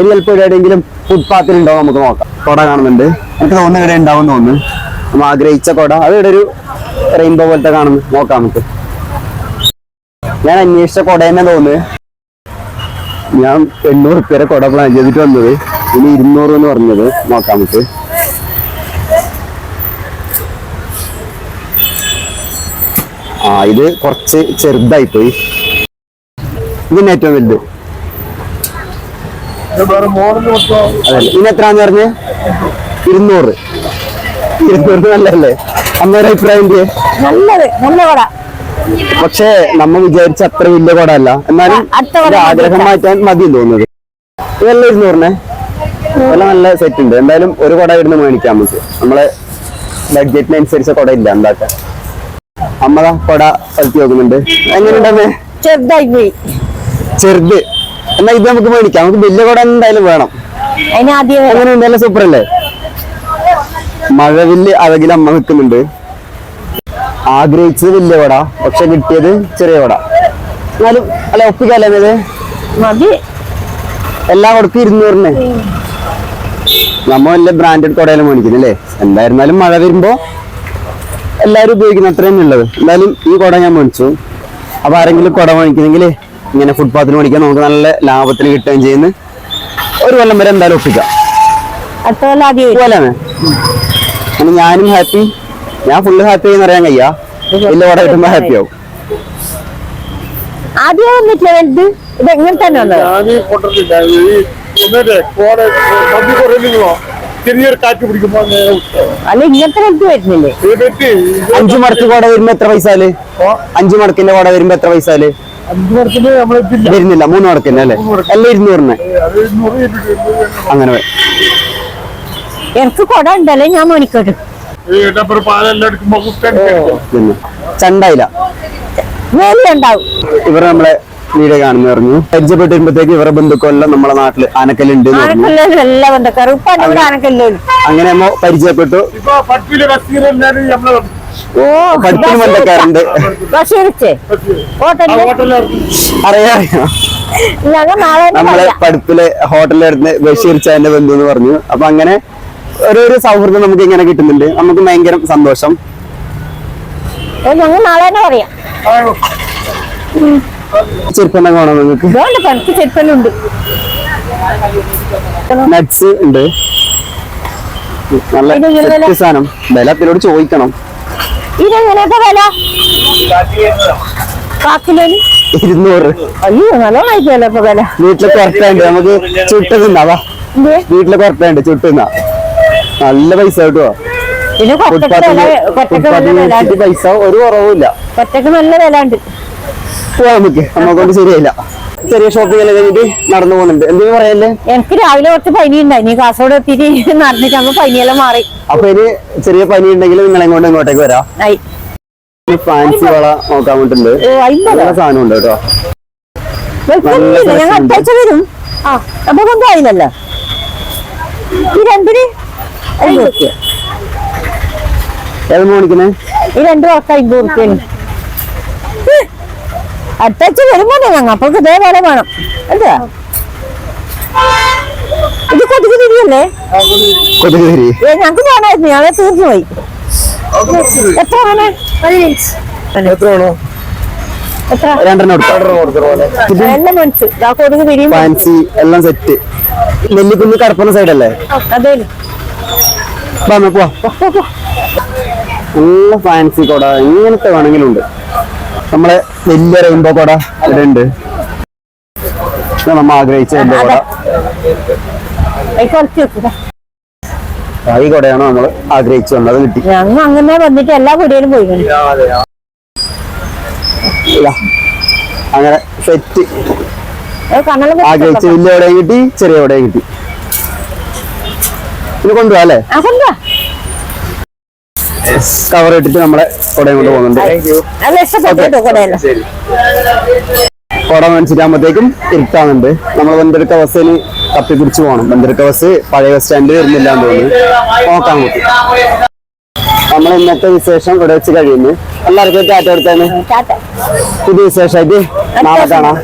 ഇനി ചിലപ്പോൾ എവിടെയെങ്കിലും ഫുട്പാത്തിൽ ഉണ്ടോ നമുക്ക് നോക്കാം. കൊട കാണുന്നുണ്ട്. എനിക്ക് തോന്നുന്നു ഇവിടെ ഉണ്ടാവും തോന്നുന്നു. നമ്മൾ ആഗ്രഹിച്ച കൊട. അത് ഇവിടെ ഒരു റെയിൻബോ പോലത്തെ കാണുന്നു. നോക്കാം നമുക്ക്. ഞാൻ അന്വേഷിച്ച കൊട തന്നെ തോന്നുന്നു. ഞാൻ എണ്ണൂറ് പേരെ കൊട പ്ലാൻ ചെയ്തിട്ട് വന്നത്. ഇനി ഇരുന്നൂറ് എന്ന് പറഞ്ഞത്. നോക്കാം നമുക്ക്. ആ ഇത് കുറച്ച് ചെറുതായിപ്പോയി. ഇതിന് ഏറ്റവും വലുത്. ഇനി എത്രാന്ന് പറഞ്ഞ്? ഇരുന്നൂറ്. ഇരുന്നൂറ് നല്ലല്ലേ അമ്മയുടെ അഭിപ്രായം? നല്ലത്. നല്ല കൊട. പക്ഷേ നമ്മ വിചാരിച്ച അത്ര വലിയ കുട അല്ല എന്നാലും ആഗ്രഹം മാറ്റാൻ മതി തോന്നുന്നത്. ഇതെല്ലാം ഇരുന്നൂറിനെ? ഇതെല്ലാം നല്ല സെറ്റ് ഉണ്ട്. എന്തായാലും ഒരു കുട ഇവിടുന്ന് മേടിക്കാം നമുക്ക്. നമ്മളെ ബഡ്ജറ്റിനനുസരിച്ച കുട ഇല്ല എന്താക്കാൻ. അമ്മ കുട കളിച്ച് നോക്കുന്നുണ്ട് എങ്ങനെയുണ്ടെന്നേ ചെറുതായി പോയി. ചെറുത്. എന്നാ ഇത് നമുക്ക് മേടിക്കാം. നമുക്ക് വലിയ കുട എന്തായാലും വേണം. ആദ്യം എങ്ങനെയുണ്ട് സൂപ്പർ അല്ലേ മഴവില്ല് അഴകിൽ അമ്മ നിൽക്കുന്നുണ്ട്. ആഗ്രഹിച്ചത് വലിയ കുട പക്ഷെ കിട്ടിയത് ചെറിയ കുട. എന്നാലും അല്ല ഒപ്പിക്കല്ലേ എല്ലാം മതി. എല്ലാ കൊടുക്കും ഇരുന്നൂറിന്. നമ്മ വല്ല ബ്രാൻഡഡ് കുടയിലും മേടിക്കുന്നല്ലേ എന്തായിരുന്നാലും മഴ വരുമ്പോ എല്ലാവരും ഉപയോഗിക്കുന്ന അത്ര തന്നെ ഉള്ളത്. എന്തായാലും ഈ കുട ഞാൻ മേടിച്ചു. അപ്പൊ ആരെങ്കിലും കുട മേടിക്കുന്നെങ്കിൽ ഇങ്ങനെ ഫുട്പാത്തിൽ മേടിക്കാൻ നമുക്ക് നല്ല ലാഭത്തിൽ കിട്ടുകയും ചെയ്യുന്നു. ഒരു കൊല്ലം വരെ എന്തായാലും ഒപ്പിക്കാം. വരും. ഞാനും ഹാപ്പി ഞാൻ ഫുള്ള് ഹാപ്പി എന്ന് പറയാൻ കഴിയാ. ഇല്ല ഇവിടെ കിട്ടുമ്പോ ഹാപ്പി ആവും. ആദ്യം വന്നിട്ടില്ല വലുത്? ഇത് എങ്ങനെ തന്നെ വന്നത്? ഞാൻ കൊണ്ടിട്ടില്ല ഈ ഒന്നേ കോട ചെറിയൊരു കാറ്റ് പിടിക്കുമ്പോ നേരെ ഉത്സവം. അല്ല ഇങ്ങനത്തെ വലുത് വരുന്നില്ലേ? എന്നിട്ട് ഇത് അഞ്ചു മടക്ക് കുട വരുമ്പോ എത്ര പൈസ അഞ്ചു മടക്കിന്റെ കോട വരുമ്പോ എത്ര നമ്മളിട്ടില്ല വരുന്നില്ല മൂന്ന് മടക്കിന് അല്ലേ? എല്ലാം ഇരുന്നൂറിന് അങ്ങനെ. എനിക്ക് കൊട ഉണ്ടല്ലേ ഞാൻ പിന്നെ. ചണ്ടായില്ല ഇവർ നമ്മളെ വീഡിയോ കാണുന്നു പറഞ്ഞു. പരിചയപ്പെട്ട് വരുമ്പോഴത്തേക്ക് ഇവരുടെ ബന്ധുക്കളെല്ലാം നമ്മളെ നാട്ടിൽ ആനക്കല്ലുണ്ട് അങ്ങനെ നമ്മ പരിചയപ്പെട്ടു. ഓ പഠിപ്പിന് ബന്ധക്കാരുണ്ട് ബഷീറിച്ചേ ഹോട്ടലിലായിരുന്നു അറിയാം. നമ്മളെ പഠിപ്പിലെ ഹോട്ടലിലെടുത്ത് ബഷീർ ചാന്റെ ബന്ധു എന്ന് പറഞ്ഞു. അപ്പൊ അങ്ങനെ ഓരോരോ സൗഹൃദം നമുക്ക് ഇങ്ങനെ കിട്ടുന്നുണ്ട്. നമുക്ക് ഭയങ്കര സന്തോഷം. ഞങ്ങൾ നാളെ തന്നെ പറയാം. ചെറുപ്പം കാണാം നിങ്ങൾക്ക്? ചെരുപ്പനുണ്ട് നട്സ് ഉണ്ട്. നല്ല സാധനം. വില അതിനോട് ചോദിക്കണം. ഇതെങ്ങനെയൊക്കെ വില? കാക്കിലോന്? ഇരുന്നൂറ്. അയ്യോ നല്ലോണം ആയിക്കല്ലോ ഇപ്പൊ വില? വീട്ടിൽ കുറച്ചുണ്ട് നമുക്ക് ചുട്ടുന്നാ തിന്നാവാ എന്ത്? വീട്ടിൽ കുറച്ചുണ്ട് ചുട്ടുന്ന നല്ല പൈസ കിട്ടുവോ? പിന്നെ പൈസ ഒരു കുറവുമില്ല. ഒറ്റയ്ക്ക് നല്ല വില ഉണ്ട്. പോവാ നമുക്ക് നമ്മളെ കൊണ്ട് ശരിയായില്ല. ചെറിയ ഷോപ്പിംഗ് എല്ലാം കഴിഞ്ഞിട്ട് നടന്നു പോകുന്നുണ്ട്. എന്തെങ്കിലും പറയല്ലേ എനിക്ക് രാവിലെ കുറച്ച് പനി ഉണ്ടായി കാസർഗോഡ് എത്തിയിട്ട് നടന്നിട്ട് അമ്മ പനിയെല്ലാം മാറി. അപ്പൊ ഇനി ചെറിയ പനി ഉണ്ടെങ്കിൽ നിങ്ങൾ കൊണ്ട് ഇങ്ങോട്ടേക്ക് വരാം. ഫാൻസി വള നോക്കാൻ വേണ്ടിട്ടുണ്ട്. സാധനം ഉണ്ട് കേട്ടോ. ഞങ്ങൾ രസമുണ്ട്. വരും ആ അപ്പൊ കൊണ്ടായില്ലല്ലോ ഈ രണ്ടിന്? ഏത് മേടിക്കുന്നേ ഈ രണ്ട് പേർക്ക് അമ്പത് റുപ്യാണ് അടുത്താഴ്ച വരുമ്പോ ഞങ്ങൾ അപ്പൊ ഇതേപോലെ വേണം. എന്താ ഇത് കൊതുക് തിരിയല്ലേ? കൊതുക് തിരി. ഏ ഞങ്ങക്ക് വേണമായിരുന്നു ഞങ്ങളെ തീർന്നു പോയി എത്ര വേണേ? എത്ര? വേണോ ഫാൻസി എല്ലാം സെറ്റ്. നെല്ലിക്കുന്ന് കടപ്പുന്ന സൈഡല്ലേ? പോവാ. നല്ല ഫാൻസി കൊട ഇങ്ങനത്തെ വേണമെങ്കിലും ഉണ്ട് നമ്മളെ വലിയ റെയിൻബോ കോട ഇവിടെ ഉണ്ട്. ഇത് നമ്മ ആഗ്രഹിച്ച റെയിൻബോ കൊട. ഈ കൊടയാണ് നമ്മൾ ആഗ്രഹിച്ചു വന്നത് കിട്ടി. ഞങ്ങൾ അങ്ങനെ വന്നിട്ട് എല്ലാ വീടുകളും പോയി. അങ്ങനെ സെറ്റ്. ആഗ്രഹിച്ച വലിയ കിട്ടി ചെറിയ കൊടയും കിട്ടി. ഇത് കൊണ്ടുപോവാ അല്ലേ. കവർ ഇട്ടിട്ട് നമ്മളെ കൊടയും കൊണ്ട് പോകുന്നുണ്ട്. കുട മേടിച്ചിട്ടാകുമ്പോഴത്തേക്കും ഇരുട്ടാവുന്നുണ്ട് നമ്മൾ ബന്തെടുക്ക ബസ്സിന് തപ്പി പിടിച്ച് പോകണം. ബന്തെടുക്ക ബസ് പഴയ ബസ് സ്റ്റാൻഡിൽ വരുന്നില്ല എന്ന് തോന്നുന്നു. നോക്കാൻ പറ്റും നമ്മൾ ഇന്നത്തെ വിശേഷം ഇവിടെ വെച്ച് കഴിയുന്നു. എല്ലാവർക്കും ടാറ്റ ടാറ്റ. പുതിയ വിശേഷമായിട്ട് നാളെ കാണാം.